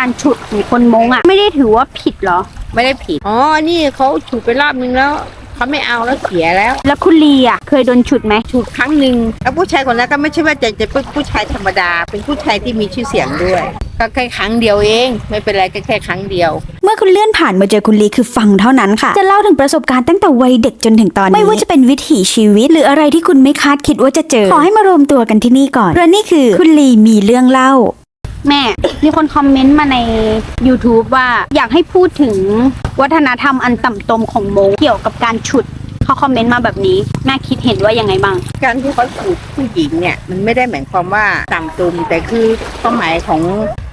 การฉุดของคนมงอะ ไม่ได้ถือว่าผิดเหรอ ไม่ได้ผิด อ๋อ นี่เขาฉุดไปรอบนึงแล้ว เขาไม่เอาแล้วเสียแล้ว แล้วคุณลีอะ เคยโดนฉุดไหมฉุดครั้งหนึ่งแล้วผู้ชายคนนั้นก็ไม่ใช่ว่าจะจะเป็นผู้ชายธรรมดา เป็นผู้ชายที่มีชื่อเสียงด้วย ก็แค่ครั้งเดียวเอง ไม่เป็นไรก็แค่ครั้งเดียว เมื่อคุณเลื่อนผ่านมาเจอคุณลีคือฟังเท่านั้นค่ะ จะเล่าถึงประสบการณ์ตั้งแต่วัยเด็กจนถึงตอนนี้ ไม่ว่าจะเป็นวิถีชีวิต หรืออะไรที่คุณไม่คาดคิดว่าจะเจอ ขอให้มารวมตัวกันที่นี่ก่อนเพราะนี่คือคุณลีมีเรื่องเล่า แม่ มีคนคอมเมนต์มาใน YouTube ว่าอยากให้พูดถึงวัฒนธรรมอันต่ำตมของโมงเกี่ยวกับการฉุดเขาคอมเมนต์มาแบบนี้แม่คิดเห็นว่ายังไงบ้าง การที่เขาฉุดผู้หญิงเนี่ยมันไม่ได้หมายความว่าต่ำตุมแต่คือความหมายของ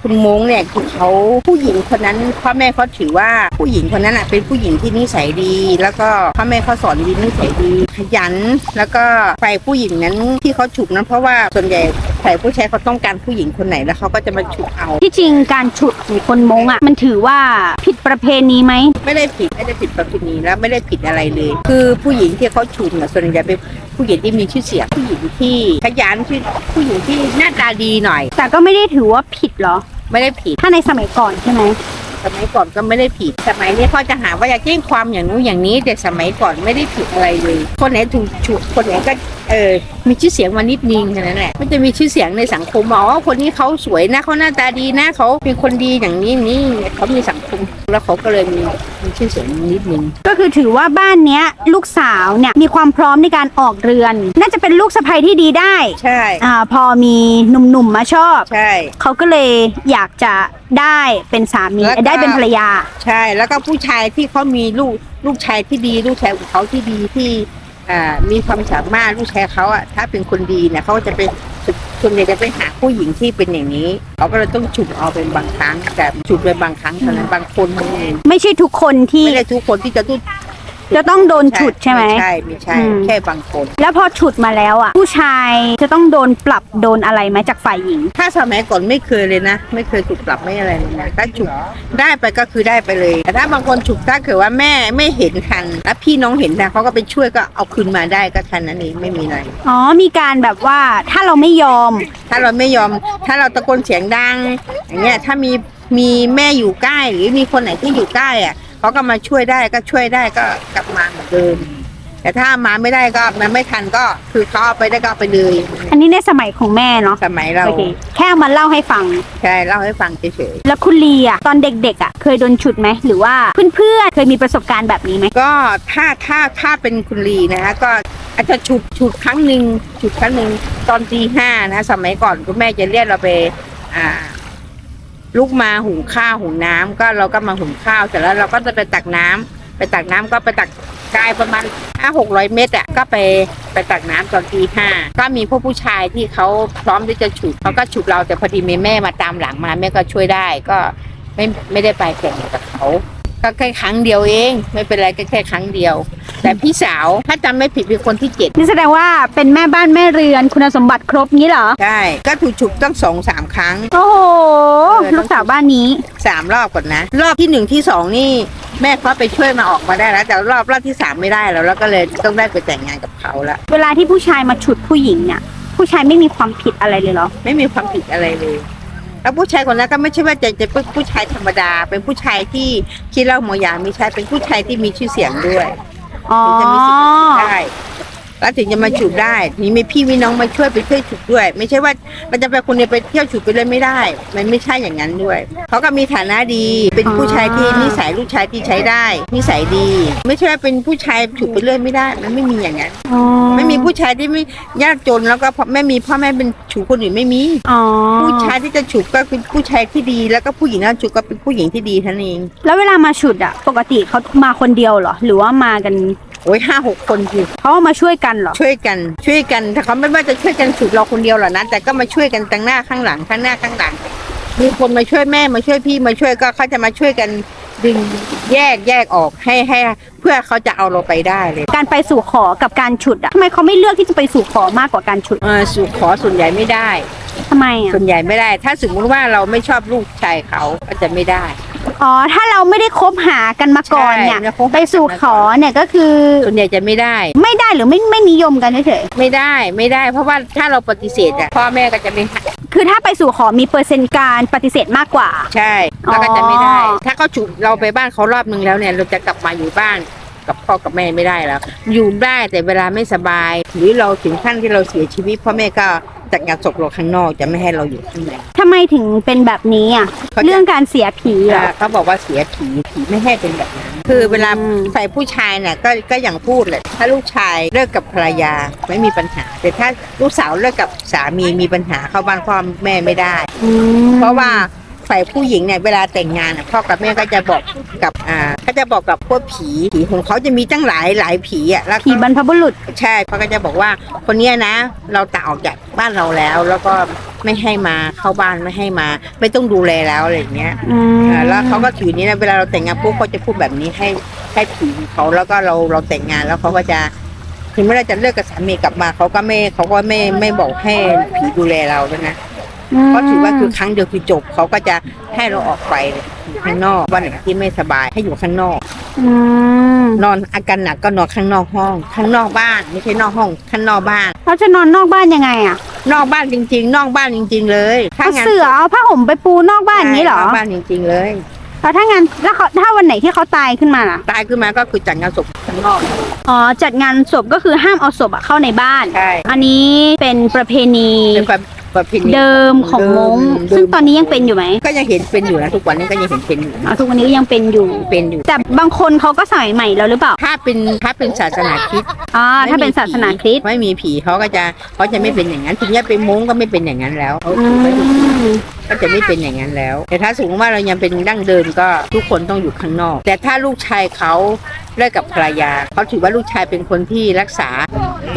คุณมงเนี่ยคือเขาผู้หญิงคนนั้นพ่อแม่เขาถือว่าผู้หญิงคนนั้นอะเป็นผู้หญิงที่นิสัยดี แล้วก็พ่อแม่เขาสอนดีนิสัยดีขยัน แล้วก็ฝ่ายผู้หญิงนั้นที่เขาฉุดนั้นเพราะว่าส่วนใหญ่ ฝ่ายผู้ชายเขาต้องการผู้หญิงคนไหนแล้วเขาก็จะมาฉุดเอา ที่จริงการฉุดของคนมงอะมันถือว่าผิดประเพณีไหมไม่ได้ผิดไม่ได้ผิดประเพณีแล้วไม่ได้ผิดอะไรเลย คือผู้หญิงที่เขาฉุดน่ะส่วนใหญ่เป็นผู้หญิงที่มีชื่อเสียงผู้หญิงที่ขยันที่ผู้หญิงที่หน้าตาดีหน่อย แต่ก็ไม่ได้ถือว่าผิดเหรอ ไม่ได้ผิด ถ้าในสมัยก่อนใช่ไหม สมัยก่อนก็ไม่ได้ผิด สมัยนี้เขาจะหาว่าอยากแจ้งความอย่างนู้นอย่างนี้ แต่สมัยก่อนไม่ได้ผิดอะไรเลย คนไหนถูกฉุดคนไหนก็เออ มีชื่อเสียงมานิดนึงแค่นั้นแหละมันจะมีชื่อเสียงในสังคมว่าอ๋อคนนี้เขาสวยนะเขาหน้าตาดีนะเขาเป็นคนดีอย่างนี้นี่เขามีสังคมแล้วเขาก็เลยมีมีชื่อเสียงนิดนึงก็คือถือว่าบ้านเนี้ย ลูกสาวเนี่ยมีความพร้อมในการออกเรือน น่าจะเป็นลูกสะใภ้ที่ดีได้ใช่ อ่าพอมีหนุ่มๆมาชอบ ใช่ เขาก็เลยอยากจะได้เป็นสามีแล้วก็ ได้เป็นภรรยา ใช่ แล้วก็ผู้ชายที่เขามีลูกลูกชายที่ดี ลูกชายของเขาที่ดีที่อ่ามีความสามารถลูกชายเขาอะถ้าเป็นคนดีเนี่ยเขาก็จะเป็น ส่วนใหญ่จะไปหาผู้หญิงที่เป็นอย่างนี้เขาก็เลยต้องฉุดเอาเป็นบางครั้งแต่ฉุดเป็นบางครั้งเท่านั้นบางคนเท่านั้นเองไม่ใช่ทุกคนที่ไม่ได้ทุกคนที่จะต้อง จะต้องโดนฉุดใช่ไหม ใช่ไม่ใช่ อืม แค่บางคน แล้วพอฉุดมาแล้วอะ ผู้ชายจะต้องโดนปรับโดนอะไรไหมจากฝ่ายหญิง ถ้าสมัยก่อนไม่เคยเลยนะ ไม่เคยฉุดปรับไม่อะไรเลยนะถ้าฉุดได้ไปก็คือได้ไปเลย แต่ถ้าบางคนฉุดถ้าเกิดว่าแม่ไม่เห็นทัน แล้วพี่น้องเห็นทันเขาก็ไปช่วยก็เอาคืนมาได้ก็ทันนั้นเองไม่มีอะไร อ๋อ มีการแบบว่าถ้าเราไม่ยอม ถ้าเราไม่ยอม ถ้าเราตะโกนเสียงดัง อย่างเงี้ย ถ้ามีมีแม่อยู่ใกล้หรือมีคนไหนที่อยู่ใกล้อะ เขาก็มาช่วยได้ก็ช่วยได้ก็กลับมาเหมือนเดิม แต่ถ้ามาไม่ได้ก็มันไม่ทันก็คือเขาเอาไปได้ก็เอาไปเลยอันนี้ในสมัยของแม่เนาะสมัยเราโอเคแค่เอามาเล่าให้ฟัง ใช่เล่าให้ฟังเฉยแล้วคุณลีอะตอนเด็กๆอะเคยโดนฉุดไหมหรือว่าเพื่อนๆเคยมีประสบการณ์แบบนี้ไหมๆก็ถ้าถ้าถ้าเป็นคุณลีนะคะก็อาจจะฉุดฉุดครั้งหนึ่งฉุดครั้งหนึ่งตอนตีห้านะ สมัยก่อนคุณแม่จะเรียกเราไปอ่า ลุกมาหุงข้าวหุงน้ำก็เราก็มาหุงข้าวเสร็จแล้วเราก็จะไปตักน้ำไปตักน้ำก็ไปตักไกลประมาณห้าหกร้อยเมตรอะก็ไปไปตักน้ำตอนตีห้าก็มีพวกผู้ชายที่เขาพร้อมที่จะฉุดเขาก็ฉุดเราแต่พอดีมีแม่มาตามหลังมาแม่ก็ช่วยได้ก็ไม่ไม่ได้ไปแข่งกับเขา ก็แค่ครั้งเดียวเอง ไม่เป็นไรก็แค่ครั้งเดียว แต่พี่สาวถ้าจำไม่ผิดเป็นคนที่เจ็ดนี่แสดงว่าเป็นแม่บ้านแม่เรือนคุณสมบัติครบงี้เหรอ ใช่ก็ถูกฉุกตั้งสองสามครั้งโอ้โหเออลูกสาวบ้านนี้สามรอบก่อนนะ รอบที่หนึ่งที่สองนี่แม่เขาไปช่วยมาออกมาได้แล้วแต่รอบรอบที่สามไม่ได้แล้วแล้วก็เลยต้องได้ไปแต่งงานกับเขาละเวลาที่ผู้ชายมาฉุดผู้หญิงเนี่ยผู้ชายไม่มีความผิดอะไรเลยเหรอ ไม่มีความผิดอะไรเลย แล้วผู้ชายคนนั้นก็ไม่ใช่ว่าจะจะเป็นผู้ชายธรรมดา เป็นผู้ชายที่คิดเหล่าหมอยาไม่ใช่เป็นผู้ชายที่มีชื่อเสียงด้วยอ๋อ ถึงจะมีสิทธิ์ฉุดได้ แล้วถึงจะมาฉุดได้นี่มีพี่มีน้องมาช่วยไปช่วยฉุดด้วย ไม่ใช่ว่าเราจะไปคนเดียวไปเที่ยวฉุดไปเลยไม่ได้ มันไม่ใช่อย่างนั้นด้วยเขาก็มีฐานะดีเป็นผู้ชายที่นิสัยลูกชายที่ใช้ได้นิสัยดี ไม่ใช่ว่าเป็นผู้ชายฉุดไปเรื่อยไม่ได้ มันไม่มีอย่างนั้นอ๋อไม่มีผู้ชายที่ไม่ยากจนแล้วก็พ่อไม่มีพ่อแม่เป็นฉุดคนอื่นไม่มีอ๋อผู้ชายที่จะฉุดก็เป็นผู้ชายที่ดี แล้วก็ผู้หญิงที่ฉุดก็เป็นผู้หญิงที่ดีเท่านั้นเองแล้วเวลามาฉุดอะปกติเขามาคนเดียวเหรอหรือว่ามากันโอ้ยห้าหกคนคือเขามาช่วยกันเหรอ ช่วยกันช่วยกันถ้าเขาไม่ว่าจะช่วยกันฉุดเราคนเดียวหรอกนะแต่ก็มาช่วยกันตั้งหน้าข้างหลังข้างหน้าข้างหลัง มีคนมาช่วยแม่มาช่วยพี่มาช่วยก็เขาจะมาช่วยกันดึงแยกแยกออกให้ให้เพื่อเขาจะเอาเราไปได้เลยการไปสู่ขอกับการฉุดอะทำไมเขาไม่เลือกที่จะไปสู่ขอมากกว่าการฉุดเออสู่ขอส่วนใหญ่ไม่ได้ ทำไมอะส่วนใหญ่ไม่ได้ ถ้าสมมติว่าเราไม่ชอบลูกชายเขาก็จะไม่ได้ อ๋อถ้าเราไม่ได้คบหากันมาก่อนเนี่ยใช่ไม่ได้คบหากันมาก่อน ไปสู่ขอเนี่ยก็คือส่วนใหญ่จะไม่ได้ ไม่ได้หรือไม่ไม่นิยมกันเฉยไม่ได้ไม่ได้ เพราะว่าถ้าเราปฏิเสธอะพ่อแม่ก็จะไม่ให้คือถ้าไปสู่ขอมีเปอร์เซ็นต์การปฏิเสธมากกว่า ใช่แล้วก็จะไม่ได้ อ๋อ ถ้าเขาฉุกเราไปบ้านเขารอบนึงแล้วเนี่ย เราจะกลับมาอยู่บ้าน กับพ่อกับแม่ไม่ได้แล้ว อยู่ได้แต่เวลาไม่สบาย หรือเราถึงขั้นที่เราเสียชีวิตพ่อแม่ก็จัดงานศพเราข้างนอกจะไม่ให้เราอยู่ข้างใน ทำไมถึงเป็นแบบนี้อะ เขาจะ เรื่องการเสียผีเหรออ่าเขาบอกว่าเสียผีผีไม่ให้เป็นแบบนั้น คือเวลาอืมฝ่ายผู้ชายเนี่ยก็ก็อย่างพูดเลยถ้าลูกชายเลิกกับภรรยาไม่มีปัญหา แต่ถ้าลูกสาวเลิกกับสามีมีปัญหาเข้าบ้านพ่อแม่ไม่ได้ อืมเพราะว่า ฝ่ายผู้หญิงเนี่ยเวลาแต่งงานน่ะพ่อกับแม่ก็จะบอกกับอ่าก็จะบอกกับพวกผีผีของเขาจะมีตั้งหลายหลายผีอะแล้วผีบรรพบุรุษ ใช่เขาก็จะบอกว่าคนเนี้ยนะ เราตัดออกจากบ้านเราแล้ว แล้วก็ไม่ให้มาเข้าบ้านไม่ให้มา ไม่ต้องดูแลแล้วอะไรอย่างเงี้ยอืมอ่าแล้วเขาก็ถือนี้นะเวลาเราแต่งงานปุ๊บเขาจะพูดแบบนี้ให้ให้ผีเขาแล้วก็เราเราแต่งงานแล้วเขาก็จะถึงเมื่อเราจะเลิกกับสามีกลับมาเขาก็ไม่เขาก็ไม่ไม่บอกให้ผีดูแลเราด้วยนะ เพราะถือว่าคือครั้งเดียวคือจบเขาก็จะให้เราออกไปอยู่ข้างนอกวันไหนที่ไม่สบายให้อยู่ข้างนอกอืมนอนอาการหนักก็นอนข้างนอกห้อง ข้างนอกบ้านไม่ใช่นอกห้อง ข้างนอกบ้านเราจะนอนนอกบ้านยังไงอะ นอกบ้านจริง ๆ นอกบ้านจริง ๆ เลยถ้าเอางานเสือเอาผ้าห่มไปปูนอกบ้านอย่างนี้เหรอใช่นอกบ้านจริง ๆ เลยแล้วถ้างานแล้วเขาถ้าวันไหนที่เขาตายขึ้นมาล่ะ ตายขึ้นมาก็คือจัดงานศพข้างนอกอ๋อจัดงานศพก็คือห้ามเอาศพอะเข้าในบ้านใช่อันนี้เป็นประเพณีเป็น ประประเพณีเดิมของมงเดิซึ่งตอนนี้ยังเป็นอยู่ไหมก็ยังเห็นเป็นอยู่นะทุกวันนี้ก็ยังเห็นเป็นอยู่อ๋อทุกวันนี้ก็ยังเป็นอยู่ เป็นอยู่ แต่บางคนเขาก็สมัยใหม่แล้วหรือเปล่าถ้าเป็นถ้าเป็นศาสนาคริสต์อ่าถ้าเป็นศาสนาคริสต์ไม่มีผีเขาก็จะเขาจะไม่เป็นอย่างนั้นถึงจะเป็นมงก็ไม่เป็นอย่างนั้นแล้วเขาอืเขาอยู่มก็จะไม่เป็นอย่างนั้นแล้ว แต่ถ้าสมมติว่าเรายังเป็นดั้งเดิมก็ทุกคนต้องอยู่ข้างนอก แต่ถ้าลูกชายเขาเลิกกับภรรยาเขาถือว่าลูกชายเป็นคนที่รักษา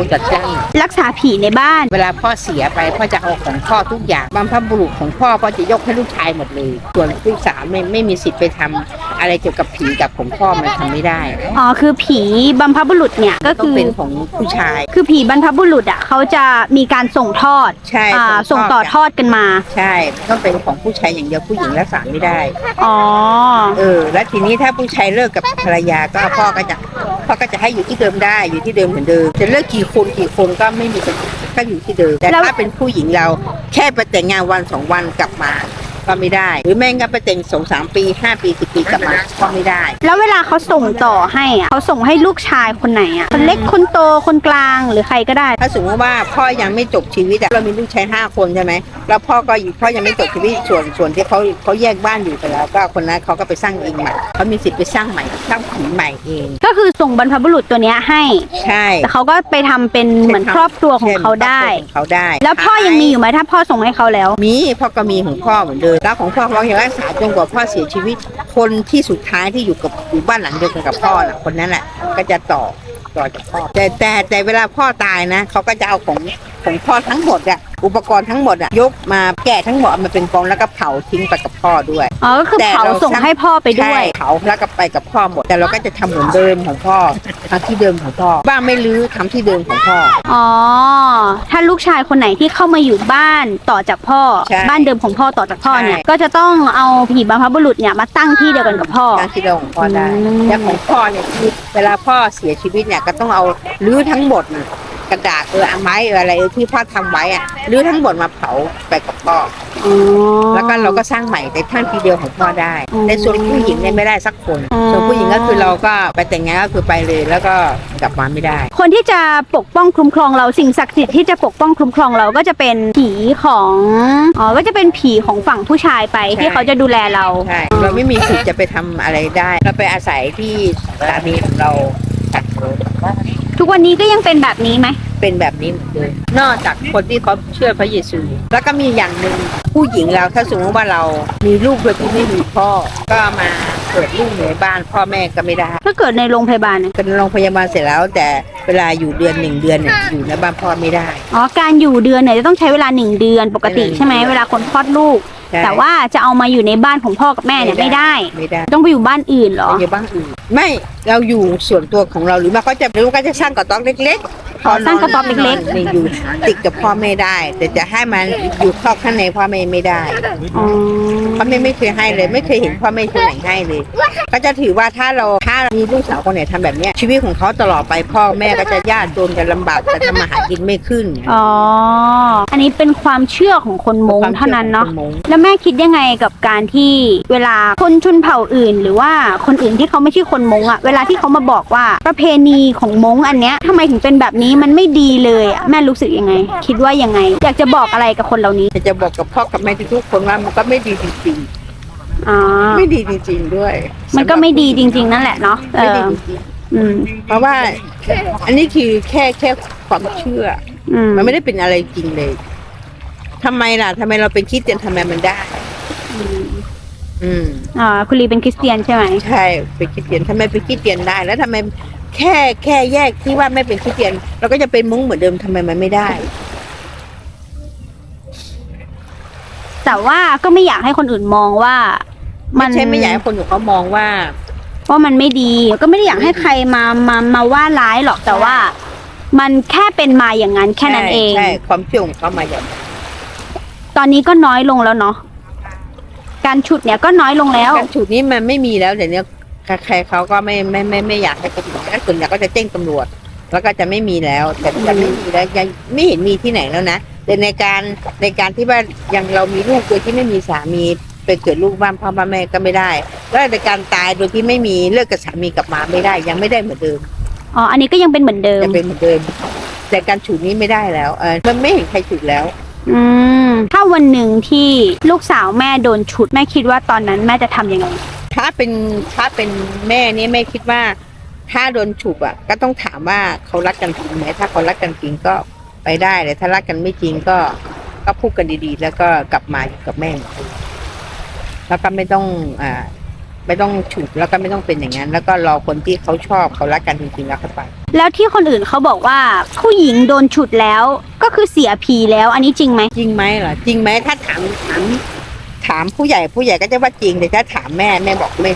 บุญจัดจ้างรักษาผีในบ้าน เวลาพ่อเสียไปพ่อจะเอาของพ่อทุกอย่างบรรพบุรุษของพ่อพ่อจะยกให้ลูกชายหมดเลย ส่วนลูกสาวไม่ไม่มีสิทธิ์ไปทำ อะไรเกี่ยวกับผีกับของพ่อมันทำไม่ได้ อ๋อคือผีบรรพบุรุษเนี่ยก็ต้อคืงอ เป็นของผู้ชาย คือผีบรรพบุรุษอะเขาจะมีการส่งทอดใช่อ่าส่งต่อทอดกันมา ใช่ต้องเป็นของผู้ชายอย่างเดียวผู้หญิงรักษาไม่ได้ อ๋อ เออ แล้วทีนี้ถ้าผู้ชายเลิกกับภรรยาก็พ่อก็จะพ่อก็จะให้อยู่ที่เดิมได้อยู่ที่เดิมเหมือนเดิมจะเลิกกี่คนกี่คนก็ไม่มีปัญหาก็อยู่ที่เดิมแต่แล้ว ถ้าเป็นผู้หญิงเราแค่ไปแต่งงานวันสองวันกลับมา ก็ไม่ได้ หรือแม่งั้นไปแต่งสองสามปีห้าปีสิบปีกลับมาก็ไม่ได้ แล้วเวลาเขาส่งต่อให้อะเขาส่งให้ลูกชายคนไหนอะคนเล็กคนโตคนกลางหรือใครก็ได้ ถ้าสมมติว่าพ่อยังไม่จบชีวิตอะเรามีลูกชายห้าคนใช่ไหมแล้วพ่อก็อยู่พ่อยังไม่จบชีวิตส่วนส่วนที่เขาเขาแยกบ้านอยู่ไปแล้ว ก็คนนั้นเขาก็ไปสร้างเองใหม่เขามีสิทธิ์ไปสร้างใหม่สร้างผีใหม่เอง ก็คือส่งบรรพบุรุษตัวเนี้ยให้ใช่แต่เขาก็ไปทำเป็นเหมือนครอบครัวของเขาได้ของเขาได้ แล้วพ่อยังมีอยู่ไหมถ้าพ่อส่งให้เขาแล้ว มีพ่อก็มีของพ่อเหมือนเดิมแล้วของพ่อเขายังรักษาจนกว่าพ่อเสียชีวิต คนที่สุดท้ายที่อยู่กับอยู่บ้านหลังเดียวกันกับพ่อน่ะคนนั้นแหละก็จะต่อต่อจากพ่อแต่แต่แต่เวลาพ่อตายนะเขาก็จะเอาของของพ่อทั้งหมดอะอุปกรณ์ทั้งหมดอะยกมาแกะทั้งหมดเอามาเป็นกองแล้วก็เผาทิ้งไปกับพ่อด้วย อ๋อก็คือแต่เผาเราส่งให้พ่อไปด้วย ใช่เผาแล้วก็ไปกับพ่อหมด แต่เราก็จะทำเหมือนเดิมของพ่อทำที่เดิมของพ่อ บ้านไม่รื้อทำที่เดิมของพ่อ อ๋อ ถ้าลูกชายคนไหนที่เข้ามาอยู่บ้านต่อจากพ่อ ใช่บ้านเดิมของพ่อต่อจากพ่อเนี่ย ใช่ ก็จะต้องเอาผีบรรพบุรุษเนี่ยมาตั้งที่เดียวกันกับพ่อทำที่เดิมของพ่อได้อืม แต่ของพ่อเนี่ยคือเวลาพ่อเสียชีวิตเนี่ยก็ต้องเอารื้อทั้งหมดน่ะ กระดาษเออไม้เอออะไรเออที่พ่อทำไว้อะรื้อทั้งหมดมาเผาไปกับพ่ออ๋อ แล้วก็เราก็สร้างใหม่ในท่านทีเดียวของพ่อได้ อืมในส่วนผู้หญิงเนี่ยไม่ได้สักคนอืมส่วนผู้หญิงก็คือเราก็ไปแต่งงานก็คือไปเลย แล้วก็กลับมาไม่ได้ คนที่จะปกป้องคุ้มครองเราสิ่งศักดิ์สิทธิ์ที่จะปกป้องคุ้มครองเราก็จะเป็นผีของอ๋อก็จะเป็นผีของฝั่งผู้ชายไปใช่ ที่เขาจะดูแลเรา ใช่เราไม่มีสิทธิ์จะไปทำอะไรได้ เราไปอาศัยที่สามีของเราตัดโทุกวันนี้ก็ยังเป็นแบบนี้ไหม เป็นแบบนี้เหมือนเดิมนอกจากคนที่เขาเชื่อพระเยซู แล้วก็มีอย่างหนึ่งผู้หญิงเราถ้าสมมติว่าเรามีลูกโดยที่ไม่มีพ่อก็มา เกิดลูกในบ้านพ่อแม่ก็ไม่ได้ ถ้าเกิดในโรงพยาบาลน่ะเป็นโรงพยาบาลเสร็จแล้ว แต่เวลาอยู่เดือนหนึ่งเดือนเนี่ยอยู่ในบ้านพ่อไม่ได้ อ๋อ การอยู่เดือนเนี่ยจะต้องใช้เวลาหนึ่งเดือนปกติหนึ่งใช่ไหมเดือนเวลาคนคลอดลูก ใช่ แต่ว่าจะเอามาอยู่ในบ้านของพ่อกับแม่เนี่ยไม่ได้ ไม่ได้ต้องไปอยู่บ้านอื่นเหรอไม่อยู่บ้านอื่นไม่เราอยู่ส่วนตัวของเราหรือมาเขาจะหรือว่าก็จะสร้างกระต๊อบเล็ก พอสร้างกระต๊อบเล็กๆ อยู่ติดกับพ่อแม่ได้ แต่จะให้มันอยู่ครอบข้างในพ่อแม่ไม่ได้ๆอ๋อ พ่อแม่ไม่เคยให้เลย ไม่เคยเห็นพ่อแม่คนไหนให้เลย ก็จะถือว่าถ้าเราถ้ามีลูกสาวคนไหนทำแบบเนี้ยชีวิตของเขาตลอดไปพ่อแม่ก็จะยากจนจะลำบากจะทำมาหากินไม่ขึ้นอ๋ออันนี้เป็นความเชื่อของคนมงเท่านั้นเนาะควมชื่อของคมงแล้วแม่คิดยังไงกับการที่เวลาคนชนเผ่าอื่น หรือว่าคนอื่นที่เขาไม่ใช่คนมงอะเวลาที่เขามาบอกว่าประเพณีของมงอันเนี้ยทำไมถึงเป็นแบบนี้มันไม่ดีเลยอะแม่รู้สึกยังไง คิดว่ายังไง อยากจะบอกอะไรกับคนเหล่านี้ จะบอกกับพ่อกับแม่ทุกๆคนว่ามันก็ไม่ดีจริง อ๋อๆไม่ดีจริง ๆ ด้วยมันก็ไม่ดีจริง ๆ นั่นแหละเนาะเอไม่ดีอจริงอืม ๆเพราะว่าอันนี้คือแค่แค่ความเชื่อ อืมมันไม่ได้เป็นอะไรจริงเลยทำไมล่ะทำไมเราเป็นคริดเตียนทำไมมันได้ อืม อ่าคุณลีเป็นคริสเตียนใช่ไหมใช่เป็นคริดเตียนทำไมเป็นคริดเตียนได้ แล้วทำไมแค่แค่แยกที่ว่าไม่เป็นคริดเตียน เราก็จะเป็นมุ้งเหมือนเดิมทำไมมันไม่ได้ แต่ว่าก็ไม่อยากให้คนอื่นมองว่า มัไม่นใช่ไม่อยากให้คนอื่นเขามองว่า ว่ามันไม่ดีก็ไม่ได้อยากให้ใครมามามาว่าร้ายหรอกแต่ว่า มันแค่เป็นมาอย่างนั้นแค่นั้นเอง ใช่ใช่ความเชื่อของเขามาอย่างนั้นตอนนี้ก็น้อยลงแล้วเนาะการฉุดเนี่ยก็น้อยลงแล้ว การฉุดนี้มันไม่มีแล้วเดี๋ยวนี้ใครๆเขาก็ไม่ไม่ไม่ไม่อยากให้คนอื่นถ้าส่วนใหญ่ก็จะแจ้งตำรวจ แล้วก็จะไม่มีแล้ว แต่จะไม่มีแล้วยังไม่เห็นมีที่ไหนแล้วนะแต่ในการในการที่ว่ายังเรามีลูกโดยที่ไม่มีสามี ไปเกิดลูกบ้านพ่อบ้านแม่ก็ไม่ได้แล้วในการตายโดยที่ไม่มีเลิกกับสามีกลับมาไม่ได้ ยังไม่ได้เหมือนเดิมอ๋ออันนี้ก็ยังเป็นเหมือนเดิมจะเป็นเหมือนเดิม แต่การฉุดนี้ไม่ได้แล้วเออมันไม่เห็นใครฉุดแล้ว อืมถ้าวันหนึ่งที่ลูกสาวแม่โดนฉุดแม่คิดว่าตอนนั้นแม่จะทำยังไงถ้าเป็นถ้าเป็นแม่นี่แม่คิดว่าถ้าโดนฉุบอะ ก็ต้องถามว่าเขารักกันจริงไหมถ้าเขารักกันจริงก็ไปได้เลยถ้ารักกันไม่จริงก็ก็พูดกันดีๆ แล้วก็กลับมาอยู่กับแม่เหมือนเดิม แล้วก็ไม่ต้องอ่าไม่ต้องฉุบแล้วก็ไม่ต้องเป็นอย่างนั้น แล้วก็รอคนที่เขาชอบเขารักกันจริงๆแล้วเขาไป แล้วที่คนอื่นเขาบอกว่าผู้หญิงโดนฉุดแล้วก็คือเสียผีแล้ว อันนี้จริงไหมจริงไหมล่ะจริงไหมถ้าถามถามถามผู้ใหญ่ผู้ใหญ่ก็จะว่าจริงแต่ถ้าถามแม่แม่บอกไม่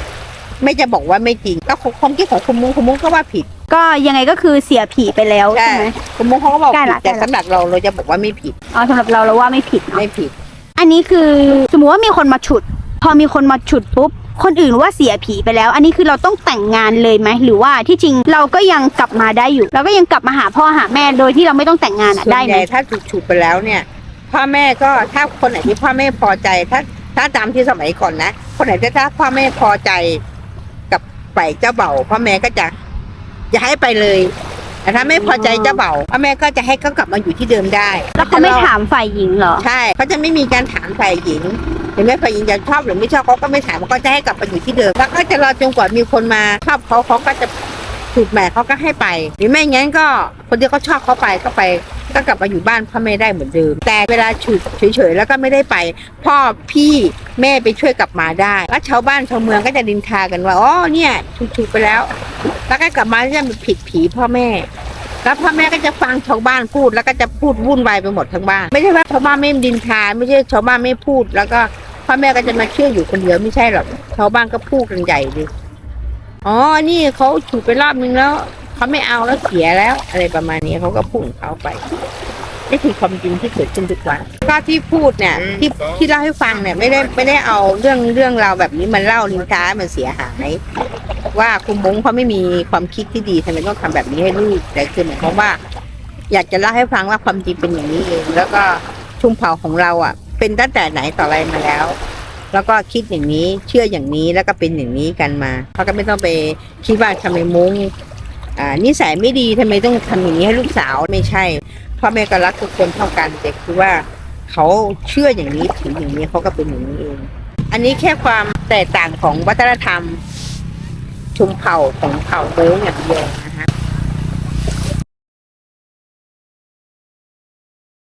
ไม่จะบอกว่าไม่จริงก็ความคิดของคุณมุ้งคุณมุ้งก็ว่าผิด ก็ยังไงก็คือเสียผีไปแล้วใช่ใช่ไหมคุณมุ้งเขาก็บอกใกล้ผิดละแต่ใกล้ละสำหรับเราเราจะบอกว่าไม่ผิดอ๋อสำหรับเราเราว่าไม่ผิดเนอะไม่ผิด อันนี้คือสมมติว่ามีคนมาฉุด พอมีคนมาฉุดปุ๊บคนอื่นว่าเสียผีไปแล้ว อันนี้คือเราต้องแต่งงานเลยไหมหรือว่าที่จริงเราก็ยังกลับมาได้อยู่ เราก็ยังกลับมาหาพ่อหาแม่โดยที่เราไม่ต้องแต่งงานอะส่วนได้ไหใหมญ่ถ้าถูกฉุดไปแล้วเนี่ย พ่อแม่ก็ถ้าคนไหนที่พ่อแม่พอใจ ถ้าถ้าตามที่สมัยก่อนนะ คนไหนที่ถ้าพ่อแม่พอใจกับฝ่ายเจ้าเบ่าวพ่อแม่ก็จะจะให้ไปเลย แต่ถ้าไม่พอใจเจ้าเบ่าวพ่อแม่ก็จะให้เขากลับมาอยู่ที่เดิมได้แล้วเขาไม่ถามฝ่ายหญิงเหรอ ใช่เขาจะไม่มีการถามฝ่ายหญิงเห็นไหมฝ่ายหญิงจะชอบหรือไม่ชอบเขาก็ไม่ถามเขาก็จะให้กลับไปอยู่ที่เดิม แล้วก็จะรอจนกว่ามีคนมาชอบเขาเขาก็จะถูกแหม่เขาก็ให้ไป หรือไม่งั้นก็คนที่เขาชอบเขาไปก็ไป ก็กลับมาอยู่บ้านพ่อแม่ได้เหมือนเดิม แต่เวลาฉุดเฉยๆแล้วก็ไม่ได้ไป พ่อพี่แม่ไปช่วยกลับมาได้แล้วชาวบ้านชาวเมืองก็จะดินทากันว่าอ๋อเนี่ยฉุดๆไปแล้ว แล้วก็กลับมาจะมาผิดผีพ่อแม่แล้วพ่อแม่ก็จะฟังชาวบ้านพูดแล้วก็จะพูดวุ่นวายไปหมดทั้งบ้านไม่ใช่ว่าชาวบ้านไม่ดินทาไม่ใช่ชาวบ้านไม่พูด แล้วก็พ่อแม่ก็จะมาเชื่ออยู่คนเดียวไม่ใช่หรอกชาวบ้านก็พูดกันใหญ่เลยอ๋อนี่เขาฉุดไปรอบนึงแล้ว เขาไม่เอาแล้วเสียแล้วอะไรประมาณนี้เขาก็พูดของเขาไปนี่คือความจริงที่เกิดขึ้นทุกวันก็ที่พูดเนี่ยที่ที่เล่าให้ฟังเนี่ยไม่ได้ไม่ได้เอาเรื่องเรื่องราวแบบนี้มันเล่าลินท้าให้มันเสียหายว่าคุณมงเขาไม่มีความคิดที่ดีทำไมต้องทำแบบนี้ให้ลูกแต่คือหมายความว่า อยากจะเล่าให้ฟังว่าความจริงเป็นอย่างนี้เองแล้วก็ชุมเผ่าของเราอะ เป็นตั้งแต่ไหนต่ออะไรมาแล้ว แล้วก็คิดอย่างนี้เชื่ออย่างนี้แล้วก็เป็นอย่างนี้กันมาเขาก็ไม่ต้องไปคิดว่าทำไมมง อ่านิสัยไม่ดีทำไมต้องทำอย่างนี้ให้ลูกสาวไม่ใช่พ่อแม่ก็รักทุกคนเท่ากันแต่คือว่าเขาเชื่ออย่างนี้ถืออย่างนี้เขาก็เป็นอย่างนี้เอง อันนี้แค่ความแตกต่างของวัฒนธรรมชุมเผ่าของเผ่าโม้อย่างเดียว